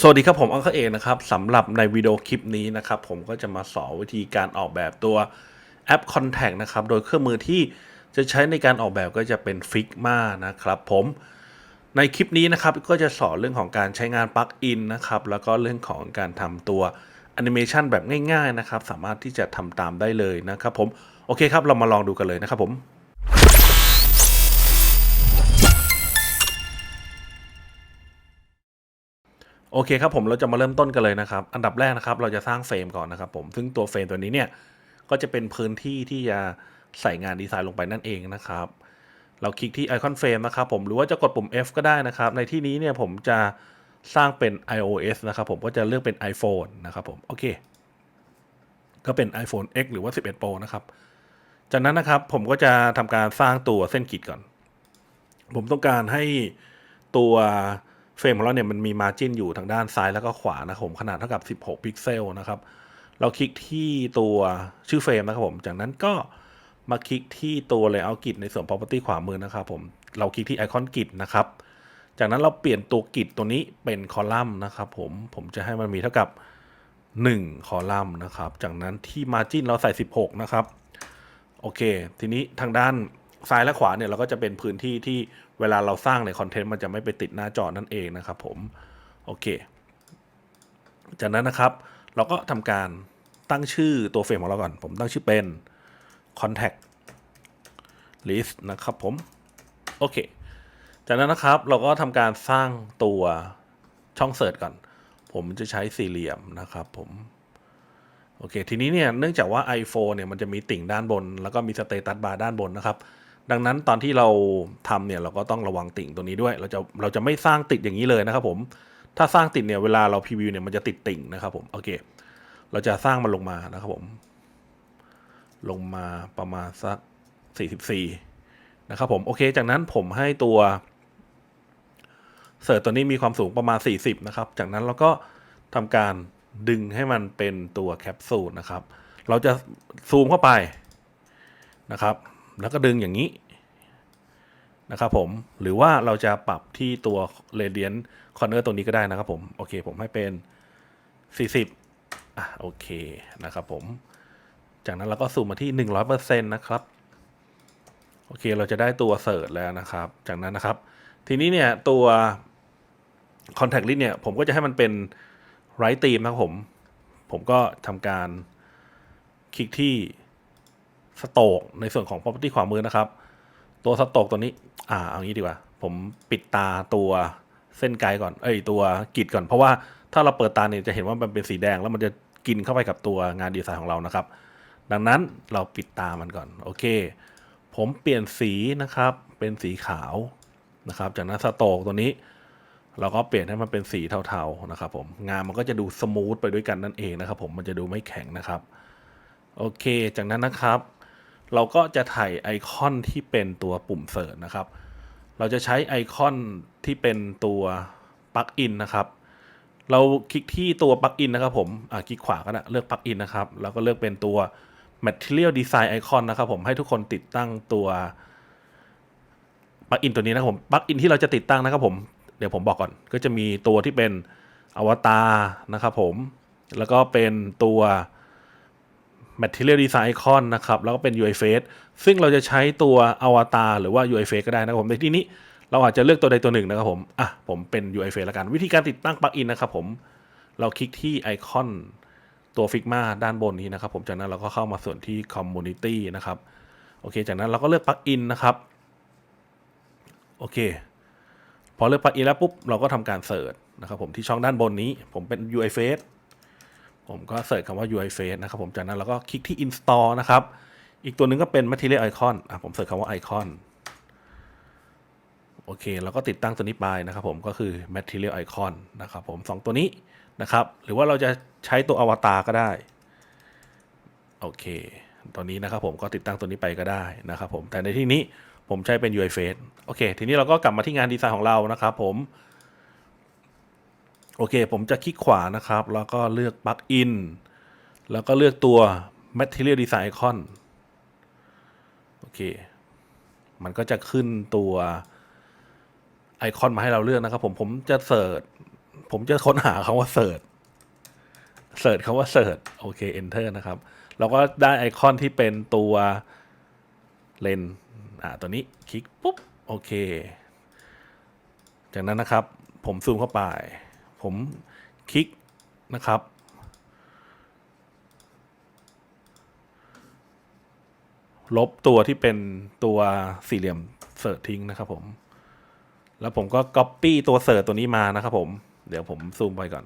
สวัสดีครับผมอังคเอกนะครับสำหรับในวิดีโอคลิปนี้นะครับ ผมก็จะมาสอนวิธีการออกแบบตัวแอป Contact นะครับ โดยเครื่องมือที่จะใช้ในการออกแบบก็จะเป็น Figma นะครับผมในคลิปนี้นะครับก็จะสอนเรื่องของการใช้งานปลั๊กอินนะครับแล้วก็เรื่องของการทำตัวแอนิเมชันแบบง่าย ๆนะครับ สามารถที่จะทำตามได้เลยนะครับผม โอเคครับ เรามาลองดูกันเลยนะครับผม โอเคครับผมเราจะมาเริ่มต้นกันเลยนะครับ อันดับแรกนะครับ เราจะสร้างเฟรมก่อนนะครับผมซึ่งตัวเฟรมตัวนี้เนี่ยก็จะเป็นพื้นที่ที่จะใส่งานดีไซน์ลงไปนั่นเองนะครับ เราคลิกที่ไอคอนเฟรมนะครับผมหรือว่าจะกดปุ่ม F ก็ได้นะครับ ในที่นี้เนี่ยผมจะสร้างเป็น iOS นะครับผมก็จะเลือกเป็น iPhone นะครับผมโอเค ก็เป็น iPhone X หรือว่า 11 Pro นะครับ จากนั้นนะครับผมก็จะทำการสร้างตัวเส้นขีดก่อน ผมต้องการให้ตัว เฟรมของเราเนี่ยมันมีมาจิ้นอยู่ทางด้านซ้ายแล้วก็ขวานะครับผมขนาดเท่ากับ 16 พิกเซลนะครับ เราคลิกที่ตัวชื่อเฟรมนะครับผม จากนั้นก็มาคลิกที่ตัว layout grid ในส่วน property ขวามือนะครับผม เราคลิกที่ไอคอนกริดนะครับ จากนั้นเราเปลี่ยนตัวกริดตัวนี้เป็นคอลัมน์นะครับผม ผมจะให้มันมีเท่ากับ 1 คอลัมน์นะครับ จากนั้นที่ margin เราใส่ 16 นะครับ โอเค ทีนี้ทางด้าน ซ้ายและขวาเนี่ยเราก็จะเป็นพื้นที่ที่เวลาเราสร้างในคอนเทนต์มันจะไม่ไปติดหน้าจอนั่นเองนะครับผม โอเค จากนั้นนะครับ เราก็ทำการตั้งชื่อตัวเฟรมของเราก่อน ผมตั้งชื่อเป็น contact list นะครับผม โอเค จากนั้นนะครับเราก็ทำการสร้างตัวช่องเสิร์ชก่อน ผมจะใช้สี่เหลี่ยมนะครับผมโอเค ทีนี้เนี่ย เนื่องจากว่า iPhone เนี่ย มันจะมีติ่งด้านบน แล้วก็มีสเตตัสบาร์ด้านบนนะครับ ดังนั้นตอนที่เราทำเนี่ยเราก็ต้องระวังติ่งตัวนี้ด้วย เราจะเราจะไม่สร้างติดอย่างนี้เลยนะครับผมถ้าสร้างติดเนี่ยเวลาเราพรีวิวเนี่ยมันจะติดติ่งนะครับผมโอเค เราจะสร้างมันลงมานะครับผม ลงมาประมาณสัก 44 นะครับผมโอเค จากนั้นผมให้ตัวเสิร์ชตัวนี้มีความสูงประมาณ 40 นะครับ จากนั้นเราก็ทำการดึงให้มันเป็นตัวแคปซูลนะครับ เราจะซูมเข้าไปนะครับ แล้วก็ดึงอย่างนี้ นะครับผม หรือว่าเราจะปรับที่ตัว Radiant Corner ตัวนี้ก็ได้นะครับผม โอเค ผมให้เป็น 40 อะ โอเค นะครับผม จากนั้นเราก็ซูมมาที่ 100%นะครับ โอเค เราจะได้ตัวเสิร์ชแล้วนะครับ จากนั้นนะครับ ทีนี้เนี่ยตัว Contact List เนี่ยผมก็จะให้มันเป็นไรตีมนะครับผม ผมก็ทำการคลิกที่สโตกในส่วนของ property ขวามือนะครับ ตัวสโตกตัวนี้ อ่าเอางี้ดีกว่า ผมปิดตาตัวเส้นไกด์ก่อน เอ้ยตัวกริดก่อน เพราะว่าถ้าเราเปิดตาเนี่ยจะเห็นว่ามันเป็นสีแดง แล้วมันจะกินเข้าไปกับตัวงานดีไซน์ของเรานะครับ ดังนั้นเราปิดตามันก่อน โอเค ผมเปลี่ยนสีนะครับ เป็นสีขาวนะครับ จากนั้นสโตกตัวนี้ เราก็เปลี่ยนให้มันเป็นสีเทาๆนะครับ ผม งานมันก็จะดูสมูทไปด้วยกันนั่นเองนะครับ ผม มันจะดูไม่แข็งนะครับ โอเค จากนั้นนะครับ เราก็จะถ่ายไอคอนที่เป็นตัวปุ่มเสิร์ชนะครับ เราจะใช้ไอคอนที่เป็นตัวปลั๊กอินนะครับ เราคลิกที่ตัวปลั๊กอินนะครับผมอ่าคลิกขวาก็ได้เลือกปลั๊กอินนะครับแล้วก็เลือกเป็นตัว Material Design Icon นะครับผมให้ทุกคนติดตั้งตัวปลั๊กอินตัวนี้นะครับผมปลั๊กอินที่เราจะติดตั้งนะครับผมเดี๋ยวผมบอกก่อน ก็จะมีตัวที่เป็นอวตารนะครับผมแล้วก็เป็นตัว Material Design Icon นะครับ แล้วก็เป็น UI Face ซึ่งเราจะใช้ตัวอวตารหรือว่า UI Face ก็ได้นะครับผมในที่นี้เราอาจจะเลือกตัวใดตัวหนึ่งนะครับผม อะ ผมเป็น UI Face แล้วกัน วิธีการติดตั้งปลั๊กอินนะครับผม เราคลิกที่ไอคอนตัว Figma ด้านบนนี้นะครับผม จากนั้นเราก็เข้ามาส่วนที่ Community นะครับ โอเค จากนั้นเราก็เลือกปลั๊กอินนะครับ โอเค พอเลือกปลั๊กอินแล้วปุ๊บ เราก็ทำการเสิร์ชนะครับผมที่ช่องด้านบนนี้ ผมเป็น UI Face ผมก็เสิร์ชคำว่า UI Face นะครับผมจากนั้นเราก็คลิกที่ Install นะครับ อีกตัวหนึงก็เป็น Material Icon อะผมเสิร์ชคำว่า Icon โอเคเราก็ติดตั้งตัวนี้ไปนะครับผมก็คือ Material Icon นะครับผมสองตัวนี้นะครับ หรือว่าเราจะใช้ตัวอวตารก็ได้ โอเคตัวนี้นะครับผมก็ติดตั้งตัวนี้ไปก็ได้นะครับผมแต่ในที่นี้ผมใช้เป็น UI Face โอเค ทีนี้เราก็กลับมาที่งานดีไซน์ของเรานะครับผม โอเค ผมจะคลิกขวานะครับ แล้วก็เลือกปลั๊กอินแล้วก็เลือกตัว Material Design Icon โอเค มันก็จะขึ้นตัวไอคอนมาให้เราเลือกนะครับ ผมผมจะเสิร์ชผมจะค้นหาคาว่าเสิร์ชเสิร์ชคาว่าเสิร์ชโอเค enter นะครับ เราก็ได้ไอคอนที่เป็นตัวเลนอ่าตัวนี้คลิกปุ๊บ โอเค จากนั้นนะครับ ผมซูมเข้าไป ผมคลิกนะครับ ลบตัวที่เป็นตัวสี่เหลี่ยมเสิร์ชทิ้งนะครับผม แล้วผมก็ Copy ตัวเสิร์ชตัวนี้มานะครับผม เดี๋ยวผมซูมไปก่อน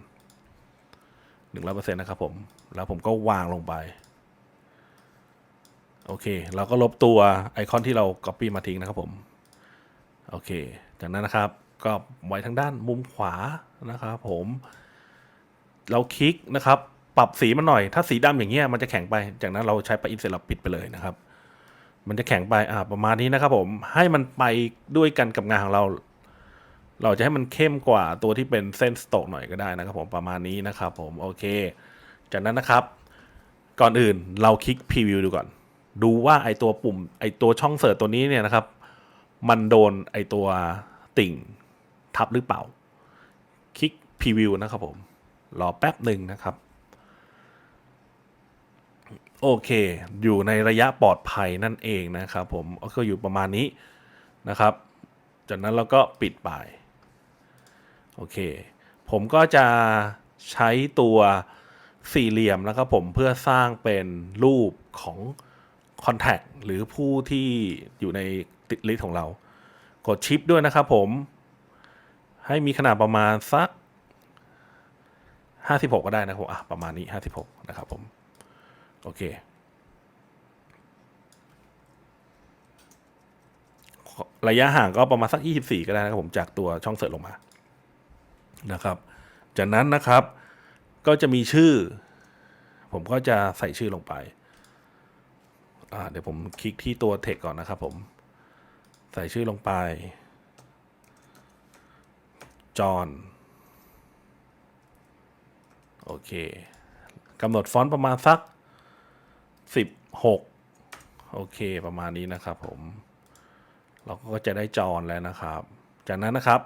หนึ่งร้อยเปอร์เซ็นต์นะครับผม แล้วผมก็วางลงไป โอเค เราก็ลบตัวไอคอนที่เรา Copy มาทิ้งนะครับผม โอเค จากนั้นนะครับ ก็ไว้ทางด้านมุมขวานะครับผม เราคลิกนะครับ ปรับสีมันหน่อย ถ้าสีดำอย่างเงี้ยมันจะแข็งไป จากนั้นเราใช้ปะอินเสร็จเราปิดไปเลยนะครับ มันจะแข็งไปอ่าประมาณนี้นะครับ ผมให้มันไปด้วยกันกับงานของเรา เราจะให้มันเข้มกว่าตัวที่เป็นเส้นสโตกหน่อยก็ได้นะครับ ผมประมาณนี้นะครับ ผมโอเค จากนั้นนะครับ ก่อนอื่นเราคลิกพรีวิวดูก่อน ดูว่าไอตัวปุ่มไอตัวช่องเสิร์ชตัวนี้เนี่ยนะครับ มันโดนไอตัวติ่ง ทับหรือเปล่า คลิกพรีวิวนะครับผม รอแป๊บหนึ่งนะครับ โอเค อยู่ในระยะปลอดภัยนั่นเองนะครับผม ก็อยู่ประมาณนี้นะครับ จากนั้นเราก็ปิดไป โอเค ผมก็จะใช้ตัวสี่เหลี่ยมนะครับผมเพื่อสร้างเป็นรูปของ Contact หรือผู้ที่อยู่ในติดลิสต์ของเรา กดชิปด้วยนะครับผม ให้มีขนาดประมาณสัก56ก็ได้นะครับผมอะประมาณนี้56นะครับผม โอเค ระยะห่างก็ประมาณสัก 24 ก็ได้นะครับผมจากตัวช่องเสิร์ชลงมานะครับ จากนั้นนะครับ ก็จะมีชื่อ ผมก็จะใส่ชื่อลงไปเดี๋ยวผมคลิกที่ตัว text ก่อนนะครับผม ใส่ชื่อลงไป จอห์นโอเคกำหนดฟอนต์ประมาณสัก 16 โอเคประมาณนี้นะครับผม เราก็จะได้จอนแล้วนะครับ จากนั้นนะครับ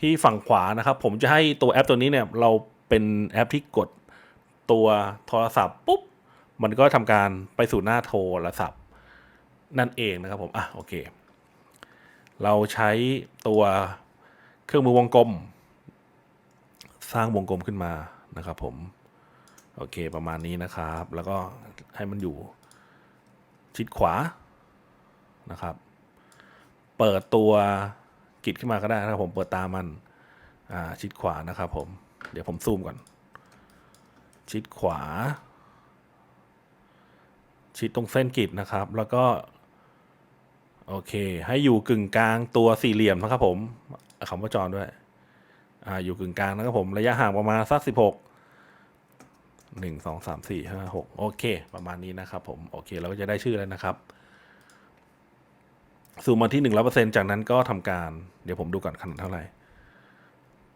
ที่ฝั่งขวานะครับ ผมจะให้ตัวแอปตัวนี้เนี่ยเราเป็นแอปที่กดตัวโทรศัพท์ปุ๊บมันก็ทำการไปสู่หน้าโทรศัพท์ นั่นเองนะครับผม อะ โอเค เราใช้ตัว เครื่องมือวงกลม สร้างวงกลมขึ้นมานะครับ ผม โอเคประมาณนี้นะครับ แล้วก็ให้มันอยู่ชิดขวานะครับ เปิดตัวกิจขึ้นมาก็ได้นะครับผมเปิดตามันอ่าชิดขวานะครับผม เดี๋ยวผมซูมก่อน ชิดขวา ชิดตรงเส้นกิจนะครับ แล้วก็ โอเค ให้อยู่กึ่งกลางตัวสี่เหลี่ยมนะครับผม คำว่าจอด้วย อ่า อยู่กึ่งกลางนะครับผม ระยะห่างประมาณสักสิบหกหนึ่งสองสามสี่ห้าหกโอเค ประมาณนี้นะครับผม โอเค เราก็จะได้ชื่อแล้วนะครับซูมมาที่หนึ่งร้อเปอร์เซ็นจากนั้นก็ทำการ เดี๋ยวผมดูก่อนขนาดเท่าไหร่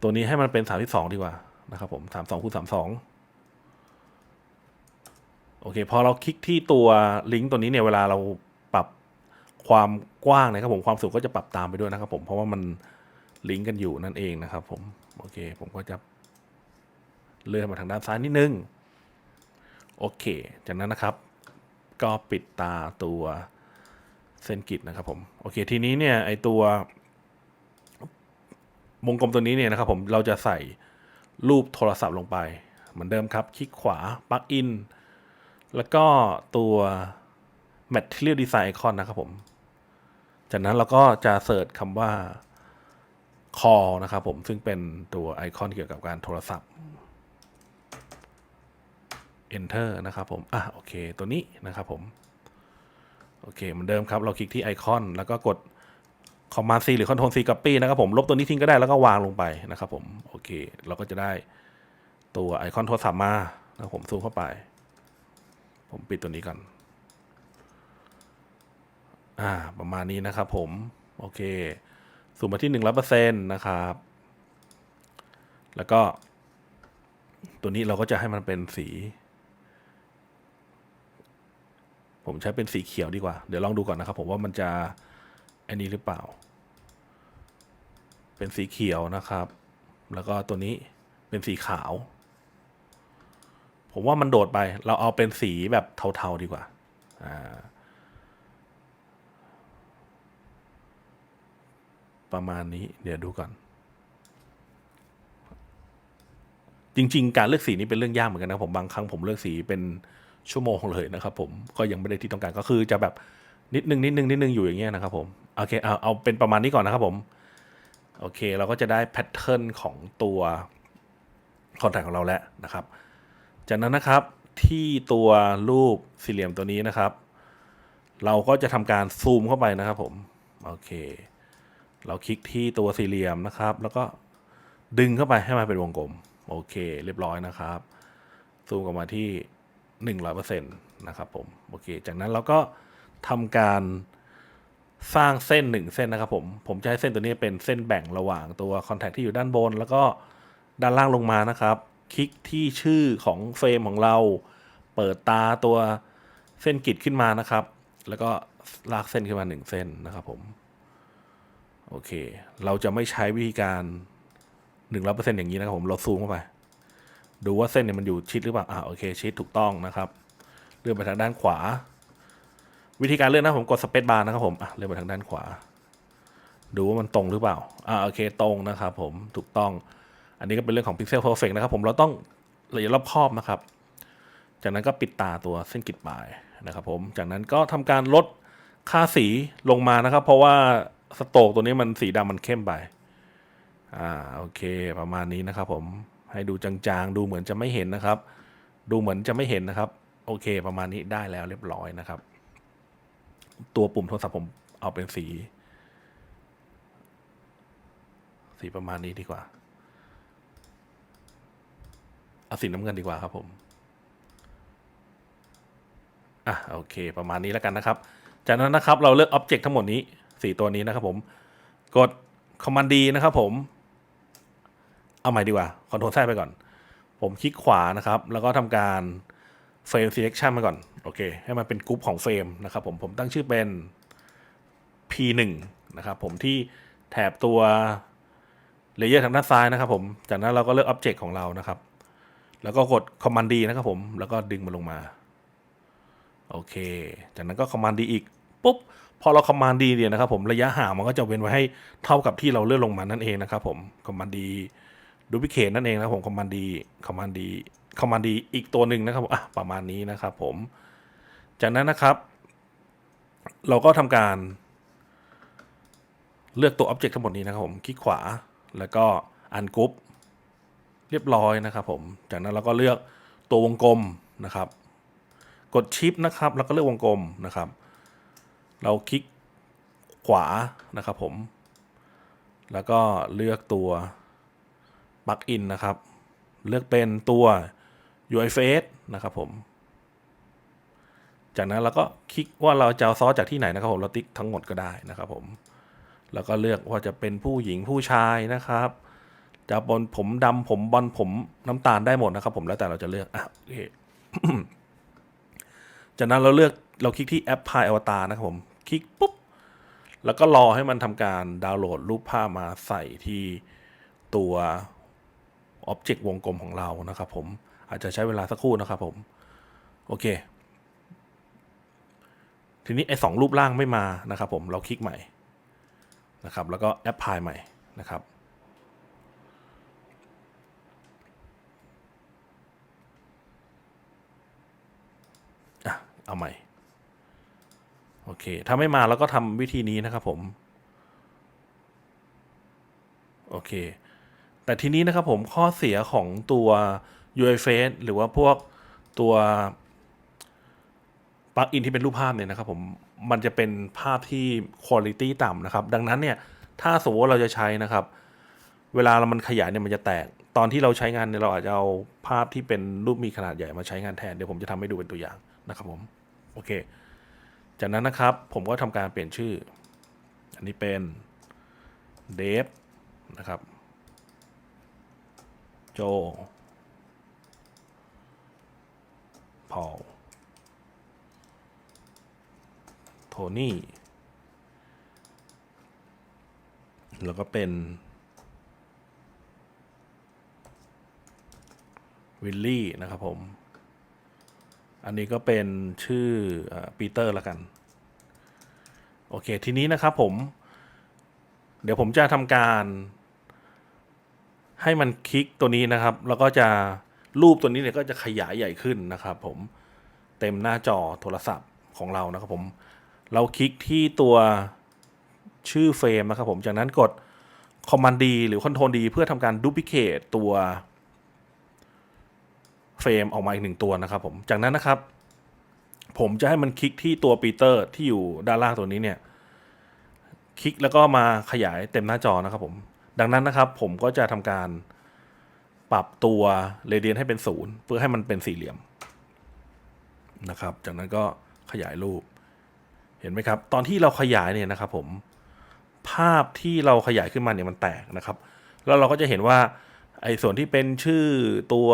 ตัวนี้ให้มันเป็นสามที่สองดีกว่านะครับผมสามสองคูณสามสองโอเค พอเราคลิกที่ตัวลิงก์ตัวนี้เนี่ยเวลาเราปรับความกว้างนะครับผมความสูงก็จะปรับตามไปด้วยนะครับผมเพราะว่ามัน ลิงก์กันอยู่นั่นเองนะครับผม โอเค ผมก็จะเลื่อนมาทางด้านซ้ายนิดนึง โอเค จากนั้นนะครับ ก็ปิดตาตัวเส้นกิจนะครับผม โอเค ทีนี้เนี่ยไอตัววงกลมตัวนี้เนี่ยนะครับผม เราจะใส่รูปโทรศัพท์ลงไป เหมือนเดิมครับ คลิกขวาปลั๊กอิน แล้วก็ตัว Material Design Icon นะครับผม จากนั้นเราก็จะเสิร์ชคำว่า call นะครับผมซึ่งเป็นตัวไอคอนเกี่ยวกับการโทรศัพท์ enter นะครับผม อะ โอเค ตัวนี้นะครับผม โอเค เหมือนเดิมครับ เราคลิกที่ไอคอน แล้วก็กด Command C หรือ Ctrl C Copy นะครับผม ลบตัวนี้ทิ้งก็ได้ แล้วก็วางลงไปนะครับผม โอเค เราก็จะได้ตัวไอคอนโทรศัพท์มานะครับผมซูมเข้าไป ผมปิดตัวนี้ก่อน อ่า ประมาณนี้นะครับผม โอเค ซูมมาที่หนึ่งร้อยเปอร์เซ็นต์นะครับ แล้วก็ ตัวนี้เราก็จะให้มันเป็นสี ผมใช้เป็นสีเขียวดีกว่า เดี๋ยวลองดูก่อนนะครับ ผมว่ามันจะอันนี้หรือเปล่า เป็นสีเขียวนะครับ แล้วก็ตัวนี้เป็นสีขาว ผมว่ามันโดดไป เราเอาเป็นสีแบบเทาๆดีกว่า อ่า ประมาณนี้ เดี๋ยวดูก่อน จริง ๆ การเลือกสีนี้เป็นเรื่องยากเหมือนกันนะผมบางครั้งผมเลือกสีเป็นชั่วโมงเลยนะครับผมก็ยังไม่ได้ที่ต้องการก็คือจะแบบนิดนึงนิดนึงนิดนึงอยู่อย่างเงี้ยนะครับผมโอเคเอาเอาเป็นประมาณนี้ก่อนนะครับผมโอเค เราก็จะได้แพทเทิร์นของตัวคอนแทคของเราแล้วนะครับ จากนั้นนะครับที่ตัวรูปสี่เหลี่ยมตัวนี้นะครับ เราก็จะทำการซูมเข้าไปนะครับผม โอเค เราคลิกที่ตัวสี่เหลี่ยมนะครับ แล้วก็ดึงเข้าไปให้มันเป็นวงกลม โอเค เรียบร้อยนะครับ ซูมกลับมาที่ 100%นะครับผม โอเค จากนั้นเราก็ทำการสร้างเส้นหนึ่งเส้นนะครับผม ผมจะให้เส้นตัวนี้เป็นเส้นแบ่งระหว่างตัวคอนแทคที่อยู่ด้านบน แล้วก็ด้านล่างลงมานะครับ คลิกที่ชื่อของเฟรมของเรา เปิดตาตัวเส้นกริดขึ้นมานะครับ แล้วก็ลากเส้นขึ้นมาหนึ่งเส้นนะครับผม โอเค เราจะไม่ใช้วิธีการหนึ่งร้อเปอร์เซ็นต์อย่างนี้นะครับผมเราซูมเข้าไป ดูว่าเส้นเนี่ยมันอยู่ชิดหรือเปล่าอ่าโอเคชิดถูกต้องนะครับ เลื่อนไปทางด้านขวา วิธีการเลื่อนนะผมกดสเปซบาร์นะครับผมอะเลื่อนไปทางด้านขวา ดูว่ามันตรงหรือเปล่าอ่าโอเคตรงนะครับผมถูกต้อง อันนี้ก็เป็นเรื่องของ Pixel Perfect นะครับผมเราต้องละเอียดรอบคอบนะครับ จากนั้นก็ปิดตาตัวเส้นกิดปลายนะครับผมจากนั้นก็ทำการลดค่าสีลงมานะครับ เพราะว่า สโตกตัวนี้มันสีดำมันเข้มไป อ่าโอเคประมาณนี้นะครับ ผมให้ดูจางๆ ดูเหมือนจะไม่เห็นนะครับ ดูเหมือนจะไม่เห็นนะครับ โอเค ประมาณนี้ได้แล้วเรียบร้อยนะครับ ตัวปุ่มโทรศัพท์ผมเอาเป็นสี สีประมาณนี้ดีกว่า เอาสีน้ำเงินดีกว่าครับผมอะโอเค ประมาณนี้แล้วกันนะครับ จากนั้นนะครับ เราเลือกอ็อบเจกต์ทั้งหมดนี้ สี่ตัวนี้นะครับผม กด Command D นะครับผม เอาใหม่ดีกว่า Ctrl แทไปก่อน ผมคลิกขวานะครับ แล้วก็ทำการ Frame Selection มาก่อน โอเค ให้มันเป็นกรุ๊ปของเฟรมนะครับผม ผมตั้งชื่อเป็น P1 นะครับผมที่แถบตัวเลเยอร์ทางด้านซ้ายนะครับผม จากนั้นเราก็เลือก Object ของเรานะครับ แล้วก็กด Command D นะครับผม แล้วก็ดึงมันลงมา โอเค จากนั้นก็ Command D อีก ปุ๊บ พอเรา Command D เนี่ยนะครับผมระยะห่างมันก็จะเว้นไว้ให้เท่ากับที่เราเลื่อนลงมานั่นเองนะครับผม Command D Duplicate นั่นเองนะครับผม Command D Command D Command D อีกตัวหนึ่งนะครับผมอะประมาณนี้นะครับผม จากนั้นนะครับ เราก็ทำการ เลือกตัว Object ทั้งหมดนี้นะครับผมคลิกขวาแล้วก็ Ungroup เรียบร้อยนะครับผม จากนั้นเราก็เลือกตัววงกลมนะครับ กดชิปนะครับ แล้วก็เลือกวงกลมนะครับ เราคลิกขวานะครับผม แล้วก็เลือกตัวปลั๊กอินนะครับ เลือกเป็นตัว UI Face นะครับผม จากนั้นเราก็คลิกว่าเราจะเอาซอสจากที่ไหนนะครับผม เราติ๊กทั้งหมดก็ได้นะครับผม แล้วก็เลือกว่าจะเป็นผู้หญิงผู้ชายนะครับ จะบนผมดำผมบอลผมน้ำตาลได้หมดนะครับ ผมแล้วแต่เราจะเลือกอะโอเคจากนั้นเราเลือกเราคลิกที่แอปพลายอวตารนะครับผม คลิกปุ๊บ แล้วก็รอให้มันทำการดาวน์โหลดรูปภาพมาใส่ที่ตัวอ็อบเจกต์วงกลมของเรานะครับผมอาจจะใช้เวลาสักครู่นะครับผม โอเค ทีนี้ไอ้สองรูปร่างไม่มานะครับผมเราคลิกใหม่นะครับ แล้วก็แอปพลายใหม่นะครับอะเอาใหม่ โอเค ถ้าไม่มาเราก็ทำวิธีนี้นะครับผม โอเค แต่ทีนี้นะครับผมข้อเสียของตัว UI Face หรือว่าพวกตัวปลั๊กอินที่เป็นรูปภาพเนี่ยนะครับผมมันจะเป็นภาพที่คุณ i t y ต่ำนะครับ ดังนั้นเนี่ย ถ้าสมมติว่าเราจะใช้นะครับ เวลาเรามันขยายเนี่ยมันจะแตก ตอนที่เราใช้งานเนี่ยเราอาจจะเอาภาพที่เป็นรูปมีขนาดใหญ่มาใช้งานแทน เดี๋ยวผมจะทำให้ดูเป็นตัวอย่างนะครับผม โอเค จากนั้นนะครับผมก็ทำการเปลี่ยนชื่อ อันนี้เป็น dev นะครับ โจ พอล โทนี่ แล้วก็เป็น วิลลี่นะครับผม อันนี้ก็เป็นชื่อปีเตอร์ละกัน โอเค ทีนี้นะครับผม เดี๋ยวผมจะทำการ ให้มันคลิกตัวนี้นะครับ แล้วก็จะรูปตัวนี้เนี่ยก็จะขยายใหญ่ขึ้นนะครับ ผมเต็มหน้าจอโทรศัพท์ของเรานะครับผม เราคลิกที่ตัวชื่อเฟรมนะครับผม จากนั้นกด Command D หรือ Control D เพื่อทำการดูพิเคตตัว เฟรมออกมาอีกหนึ่งตัวนะครับผมจากนั้นนะครับ ผมจะให้มันคลิกที่ตัวปีเตอร์ที่อยู่ด้านล่างตัวนี้เนี่ย คลิกแล้วก็มาขยายเต็มหน้าจอนะครับผม ดังนั้นนะครับ ผมก็จะทำการปรับตัวเรเดียนให้เป็นศูนย์เพื่อให้มันเป็นสี่เหลี่ยมนะครับ จากนั้นก็ขยายรูป เห็นไหมครับ ตอนที่เราขยายเนี่ยนะครับ ผม ภาพที่เราขยายขึ้นมาเนี่ยมันแตกนะครับ แล้วเราก็จะเห็นว่าไอ้ส่วนที่เป็นชื่อตัว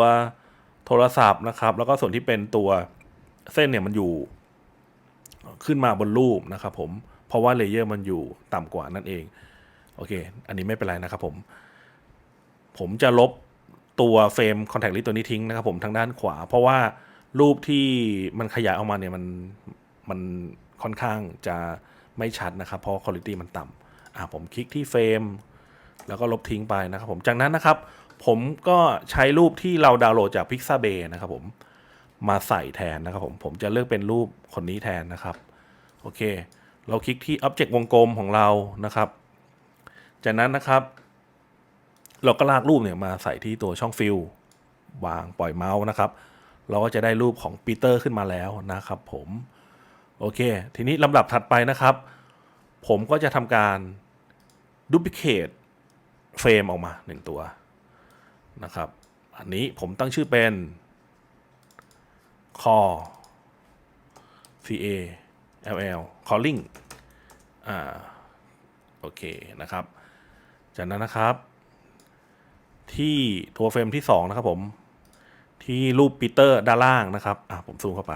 โทรศัพท์นะครับ แล้วก็ส่วนที่เป็นตัวเส้นเนี่ยมันอยู่ ขึ้นมาบนรูปนะครับ ผมเพราะว่าเลเยอร์มันอยู่ต่ำกว่านั่นเอง โอเค อันนี้ไม่เป็นไรนะครับผม ผมจะลบตัวเฟรม Contact List ตัวนี้ทิ้งนะครับผมทางด้านขวา เพราะว่ารูปที่มันขยายออกมาเนี่ยมันมันค่อนข้างจะไม่ชัดนะครับ เพราะคุณภาพมันต่ำอ่าผมคลิกที่เฟรมแล้วก็ลบทิ้งไปนะครับผมจากนั้นนะครับ ผมก็ใช้รูปที่เราดาวน์โหลดจาก Pixabay นะครับผมมาใส่แทนนะครับผมผมจะเลือกเป็นรูปคนนี้แทนนะครับ โอเค เราคลิกที่ Object วงกลมของเรานะครับ จากนั้นนะครับ เราก็ลากรูปเนี่ยมาใส่ที่ตัวช่องฟิลวางปล่อยเมาส์นะครับ เราก็จะได้รูปของปีเตอร์ขึ้นมาแล้วนะครับผมโอเค ทีนี้ลำดับถัดไปนะครับ ผมก็จะทำการดูพิเคตเฟรมออกมาหนึ่งตัว นะครับ อันนี้ผมตั้งชื่อเป็น call ca ll calling อ่าโอเคนะครับ จากนั้นนะครับ ที่ตัวเฟรมที่ 2 นะครับผม ที่รูปปีเตอร์ด้านล่างนะครับ อะผมซูมเข้าไป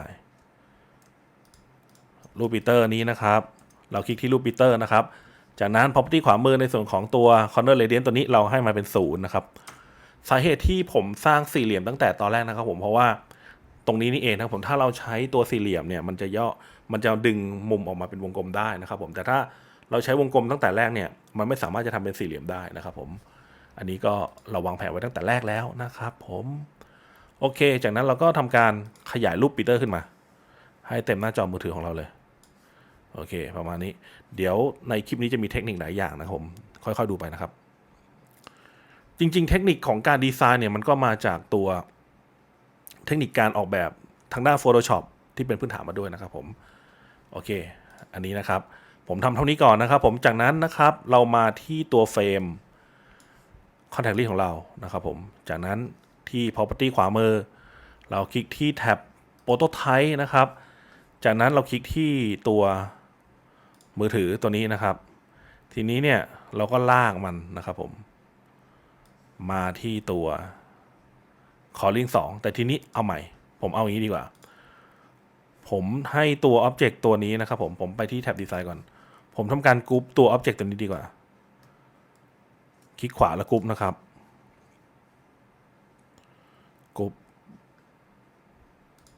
รูปปีเตอร์นี้นะครับ เราคลิกที่รูปปีเตอร์นะครับ จากนั้น property ขวามือในส่วนของตัว corner radius ตัวนี้เราให้มาเป็นศูนย์นะครับ สาเหตุที่ผมสร้างสี่เหลี่ยมตั้งแต่ตอนแรกนะครับผมเพราะว่าตรงนี้นี่เองนะครับผมถ้าเราใช้ตัวสี่เหลี่ยมเนี่ยมันจะย่อมันจะดึงมุมออกมาเป็นวงกลมได้นะครับผมแต่ถ้าเราใช้วงกลมตั้งแต่แรกเนี่ยมันไม่สามารถจะทำเป็นสี่เหลี่ยมได้นะครับผมอันนี้ก็เราวางแผนไว้ตั้งแต่แรกแล้วนะครับผมโอเค จากนั้นเราก็ทำการขยายรูปปีเตอร์ขึ้นมา ให้เต็มหน้าจอมือถือของเราเลยโอเค ประมาณนี้ เดี๋ยวในคลิปนี้จะมีเทคนิคหลายอย่างนะครับผมค่อยๆดูไปนะครับ จริง ๆ เทคนิคของการดีไซน์เนี่ยมันก็มาจากตัวเทคนิคการออกแบบทางด้าน Photoshop ที่เป็นพื้นฐานมาด้วยนะครับผม โอเค อันนี้นะครับ ผมทำเท่านี้ก่อนนะครับ ผมจากนั้นนะครับเรามาที่ตัวเฟรม Contact List ของเรานะครับผม จากนั้นที่ Property ขวามือ เราคลิกที่แท็บ Prototype นะครับ จากนั้นเราคลิกที่ตัวมือถือตัวนี้นะครับ ทีนี้เนี่ยเราก็ลากมันนะครับผม มาที่ตัว calling 2 แต่ทีนี้เอาใหม่ ผมเอาอย่างนี้ดีกว่า ผมให้ตัว object ตัวนี้นะครับผม ผมไปที่แท็บ design ก่อน ผมทำการกรุ๊ปตัว object ตัวนี้ดีกว่า คลิกขวาแล้วกรุ๊ปนะครับกรุ๊ป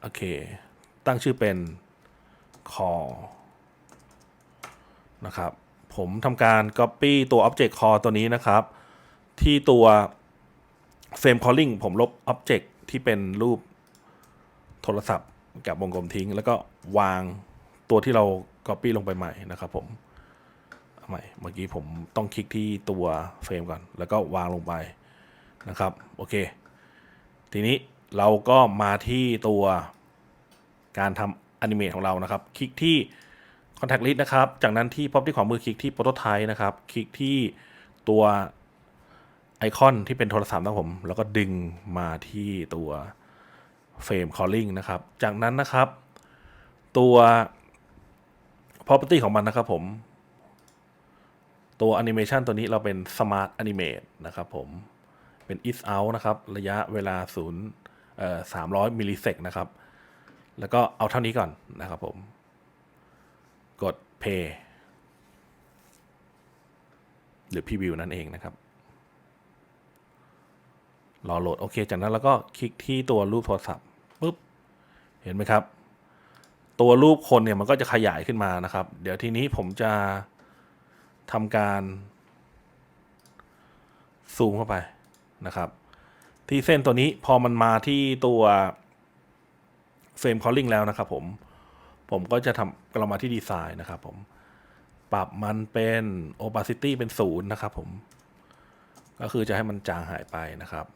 โอเค ตั้งชื่อเป็น call นะครับ ผมทำการ copy ตัว object call ตัวนี้นะครับ ที่ตัว frame calling ผมลบ object ที่เป็นรูปโทรศัพท์กับวงกลมทิ้ง แล้วก็วางตัวที่เรา copy ลงไปใหม่นะครับผมเอาใหม่เมื่อกี้ผมต้องคลิกที่ตัวเฟรมก่อน แล้วก็วางลงไปนะครับ โอเค ทีนี้เราก็มาที่ตัวการทำ animate ของเรานะครับ คลิกที่ contact list นะครับ จากนั้นที่ property ของมือคลิกที่ prototype นะครับ คลิกที่ตัว ไอคอนที่เป็นโทรศัพท์นะผม แล้วก็ดึงมาที่ตัวเฟรม calling นะครับ จากนั้นนะครับ ตัว property ของมันนะครับผม ตัว animation ตัวนี้เราเป็น smart animate นะครับผม เป็น is out นะครับ ระยะเวลา0เอ่อ300มิลลิเซกนะครับ แล้วก็เอาเท่านี้ก่อนนะครับผม กด play หรือ preview นั่นเองนะครับ รอโหลดโอเคจากนั้นเราก็คลิกที่ตัวรูปโทรศัพท์ปุ๊บเห็นไหมครับ ตัวรูปคนเนี่ยมันก็จะขยายขึ้นมานะครับ เดี๋ยวทีนี้ผมจะทำการ ซูมเข้าไปนะครับ ที่เส้นตัวนี้พอมันมาที่ตัวเฟรมคอลลิ่งแล้วนะครับผมผมก็จะทำเรามาที่ดีไซน์นะครับผมปรับมันเป็น opacity เป็นศูนย์นะครับผม ก็คือจะให้มันจางหายไปนะครับ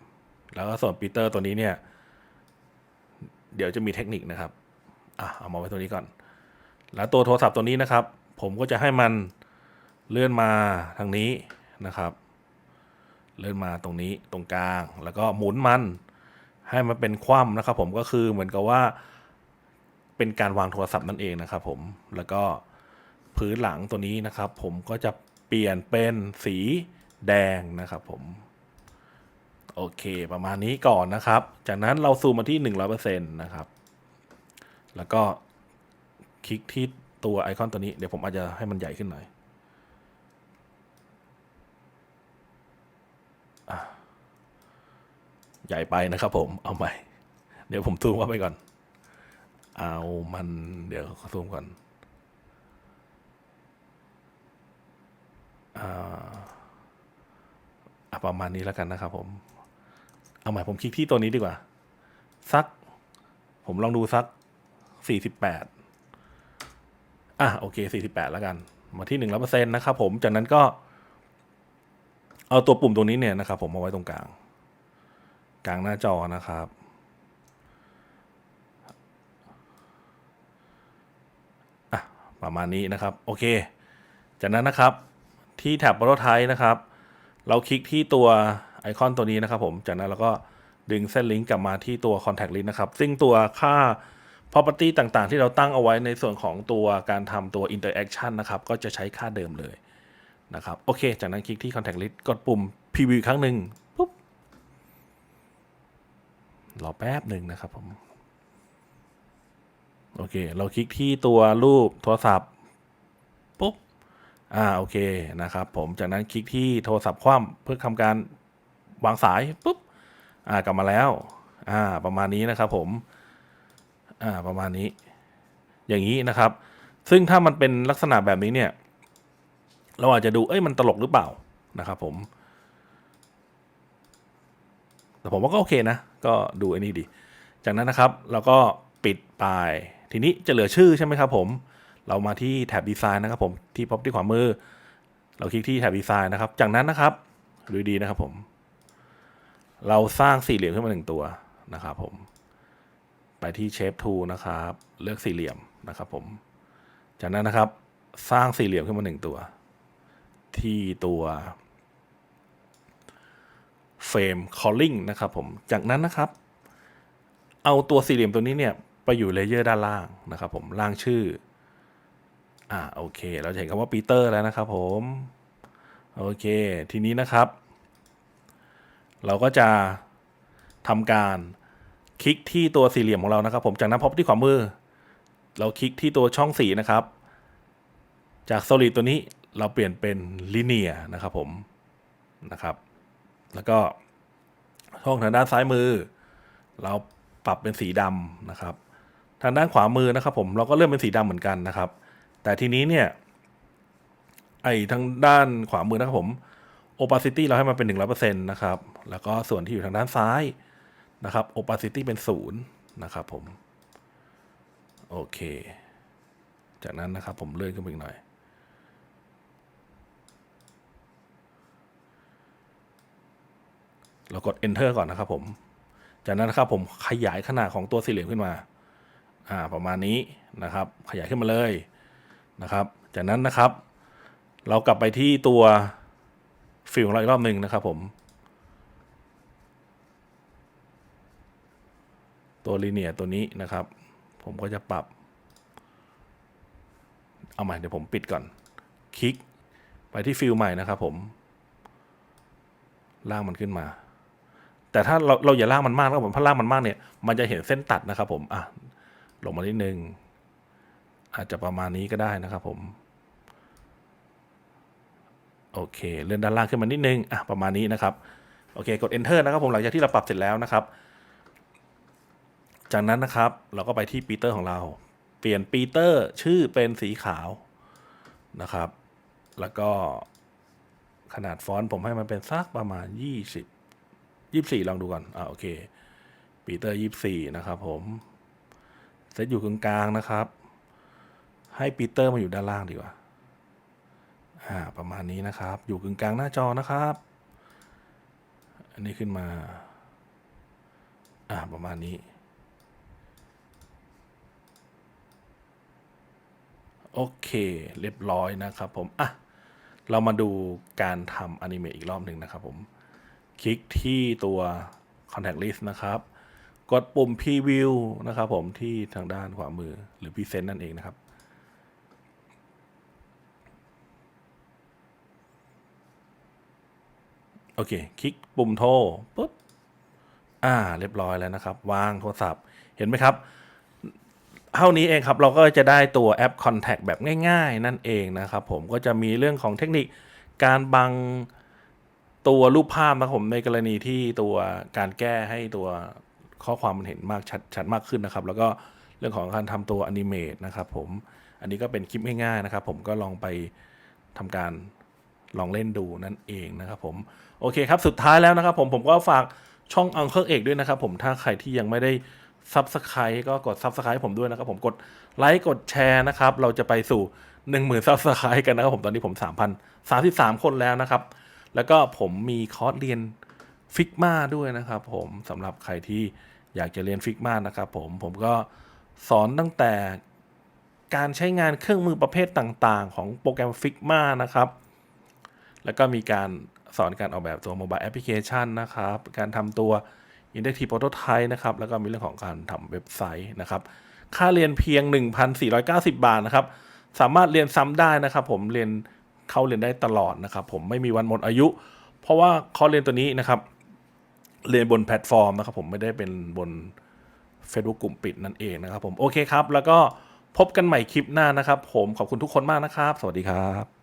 แล้วก็ส่วนปีเตอร์ตัวนี้เนี่ย เดี๋ยวจะมีเทคนิคนะครับ อะเอามาไว้ตัวนี้ก่อน แล้วตัวโทรศัพท์ตัวนี้นะครับ ผมก็จะให้มันเลื่อนมาทางนี้นะครับ เลื่อนมาตรงนี้ตรงกลาง แล้วก็หมุนมันให้มันเป็นคว่ำนะครับ ผมก็คือเหมือนกับว่าเป็นการวางโทรศัพท์นั่นเองนะครับผมแล้วก็พื้นหลังตัวนี้นะครับ ผมก็จะเปลี่ยนเป็นสีแดงนะครับผม โอเค ประมาณนี้ก่อนนะครับ จากนั้นเราซูมมาที่ 100%นะครับ แล้วก็คลิกที่ตัวไอคอนตัวนี้ เดี๋ยวผมอาจจะให้มันใหญ่ขึ้นหน่อยอใหญ่ไปนะครับผม เอาใหม่ เดี๋ยวผมซูมเข้าไปก่อน เอามัน เดี๋ยวซูมก่อนอ่าประมาณนี้แล้วกันนะครับผม เอาใหม่ผมคลิกที่ตัวนี้ดีกว่า สัก ผมลองดูสักสี่สิบแปดอะโอเคสี่สิบแปดแล้วกัน มาที่หนึ่งร้อเปอร์เซ็นต์นะครับผมจากนั้นก็ เอาตัวปุ่มตรงนี้เนี่ยนะครับ ผมมาไว้ตรงกลาง กลางหน้าจอนะครับ อะ ประมาณนี้นะครับ โอเค จากนั้นนะครับที่แท็บ Prototype นะครับ เราคลิกที่ตัว ไอคอนตัวนี้นะครับผมจากนั้นเราก็ดึงเส้นลิงก์กลับมาที่ตัว Contact List นะครับ ซึ่งตัวค่า property ต่างๆ ที่เราตั้งเอาไว้ในส่วนของตัวการทำตัว interaction นะครับ ก็จะใช้ค่าเดิมเลยนะครับ โอเค จากนั้นคลิกที่ Contact List กดปุ่ม preview ครั้งหนึ่งปุ๊บ รอแป๊บหนึ่งนะครับผม โอเค เราคลิกที่ตัวรูปโทรศัพท์ ปุ๊บ อ่า โอเค นะครับผม จากนั้นคลิกที่โทรศัพท์คว่ำเพื่อทำการ วางสายปุ๊บอ่ากลับมาแล้วอ่าประมาณนี้นะครับผมอ่าประมาณนี้ อย่างนี้นะครับ ซึ่งถ้ามันเป็นลักษณะแบบนี้เนี่ย เราอาจจะดูเอ้ยมันตลกหรือเปล่านะครับผม แต่ผมว่าก็โอเคนะ ก็ดูไอ้นี่ดี จากนั้นนะครับเราก็ปิดไปทีนี้จะเหลือชื่อใช่ไหมครับผม เรามาที่แท็บดีไซน์นะครับผมที่พบที่ขวามือ เราคลิกที่แท็บดีไซน์นะครับ จากนั้นนะครับดูดีนะครับผม เราสร้างสี่เหลี่ยมขึ้นมาหนึ่งตัวนะครับผม ไปที่เชฟทูนะครับ เลือกสี่เหลี่ยมนะครับผม จากนั้นนะครับ สร้างสี่เหลี่ยมขึ้นมาหนึ่งตัว ที่ตัวเฟรม calling นะครับผม จากนั้นนะครับ เอาตัวสี่เหลี่ยมตัวนี้เนี่ยไปอยู่เลเยอร์ด้านล่างนะครับผมล่างชื่อ อ่าโอเค เราจะเห็นคำว่าปีเตอร์แล้วนะครับผม โอเค ทีนี้นะครับ เราก็จะทำการคลิกที่ตัวสี่เหลี่ยมของเรานะครับ ผมจากนั้นพบที่ขวามือ เราคลิกที่ตัวช่องสีนะครับ จาก solid ตัวนี้เราเปลี่ยนเป็น linear นะครับผมนะครับ แล้วก็ช่องทางด้านซ้ายมือ เราปรับเป็นสีดำนะครับ ทางด้านขวามือนะครับ ผมเราก็เลื่อนเป็นสีดำเหมือนกันนะครับ แต่ทีนี้เนี่ยไอ้ทางด้านขวามือนะครับผม opacity เราให้มันเป็น 100%นะครับ แล้วก็ส่วนที่อยู่ทางด้านซ้ายนะครับ opacity เป็นศูนย์นะครับผม โอเค จากนั้นนะครับผมเลื่อนขึ้นไปอีกหน่อย เรากด enter ก่อนนะครับผม จากนั้นนะครับผมขยายขนาดของตัวสี่เหลี่ยมขึ้นมา อ่า ประมาณนี้นะครับ ขยายขึ้นมาเลยนะครับ จากนั้นนะครับ เรากลับไปที่ตัว ฟิลของเราอีกรอบหนึ่งนะครับผม ตัวลีเนียตัวนี้นะครับ ผมก็จะปรับ เอาใหม่เดี๋ยวผมปิดก่อน คลิกไปที่ฟิลใหม่นะครับผมล่างมันขึ้นมา แต่ถ้าเราเราอย่าล่างมันมากนะครับผมถ้าล่างมันมากเนี่ย มันจะเห็นเส้นตัดนะครับผมอะลงมานิดนึงอาจจะประมาณนี้ก็ได้นะครับผม โอเค เลื่อนด้านล่างขึ้นมานิดนึงอะประมาณนี้นะครับ โอเค กด enter นะครับผมหลังจากที่เราปรับเสร็จแล้วนะครับ จากนั้นนะครับเราก็ไปที่ปีเตอร์ของเรา เปลี่ยนปีเตอร์ชื่อเป็นสีขาวนะครับ แล้วก็ขนาดฟอนต์ผมให้มันเป็นสักประมาณ 20 24 ลองดูก่อนอ่าโอเคปีเตอร์ 24 นะครับผมเซตอยู่กลางๆนะครับ ให้ปีเตอร์มาอยู่ด้านล่างดีกว่า อ่าประมาณนี้นะครับ อยู่กึ่งกลางหน้าจอนะครับ อันนี้ขึ้นมา อ่าประมาณนี้ โอเค เรียบร้อยนะครับผมอะเรามาดูการทำอนิเมะอีกรอบหนึ่งนะครับผม คลิกที่ตัว contact list นะครับ กดปุ่ม preview นะครับผมที่ทางด้านขวามือหรือ present นั่นเองนะครับ อเค คลิกปุ่มโทรปุ๊บ อ่า เรียบร้อยแล้วนะครับ วางโทรศัพท์ เห็นไหมครับ เท่านี้เองครับ เราก็จะได้ตัวแอป Contact แบบง่ายๆ นั่นเองนะครับ ผม ก็จะมีเรื่องของเทคนิคการบังตัวรูปภาพนะครับผมในกรณีที่ตัวการแก้ให้ตัวข้อความมันเห็นมากชัดชัดมากขึ้นนะครับ แล้วก็เรื่องของการทำตัวอนิเมตนะครับผม อันนี้ก็เป็นคลิปง่ายๆนะครับ ผมก็ลองไปทำการลองเล่นดูนั่นเองนะครับผม โอเคครับ สุดท้ายแล้วนะครับผมผมก็ฝากช่องอังเคิลเอกด้วยนะครับผมถ้าใครที่ยังไม่ได้ซับสไครต์ก็กดซับสไครต์ผมด้วยนะครับผมกดไลค์กดแชร์นะครับ เราจะไปสู่ 1 0,000ซับสไครต์กันนะครับผมตอนนี้ผม3,033 คนแล้วนะครับ แล้วก็ผมมีคอร์สเรียนฟิกมาด้วยนะครับผมสำหรับใครที่อยากจะเรียนฟิกมานะครับผมผมก็สอนตั้งแต่การใช้งานเครื่องมือประเภทต่างๆ ของโปรแกรมฟิกมานะครับ แล้วก็มีการ สอนการออกแบบตัวโมบายแอปพลิเคชันนะครับ การทำตัว Interactive Prototype นะครับ แล้วก็มีเรื่องของการทำเว็บไซต์นะครับ ค่าเรียนเพียง 1,490 บาทนะครับ สามารถเรียนซ้ำได้นะครับ ผมเรียนเข้าเรียนได้ตลอดนะครับ ผมไม่มีวันหมดอายุ เพราะว่าคอร์สเรียนตัวนี้นะครับ เรียนบนแพลตฟอร์มนะครับ ผมไม่ได้เป็นบน Facebook กลุ่มปิดนั่นเองนะครับ ผมโอเคครับ แล้วก็พบกันใหม่คลิปหน้านะครับ ผมขอบคุณทุกคนมากนะครับ สวัสดีครับ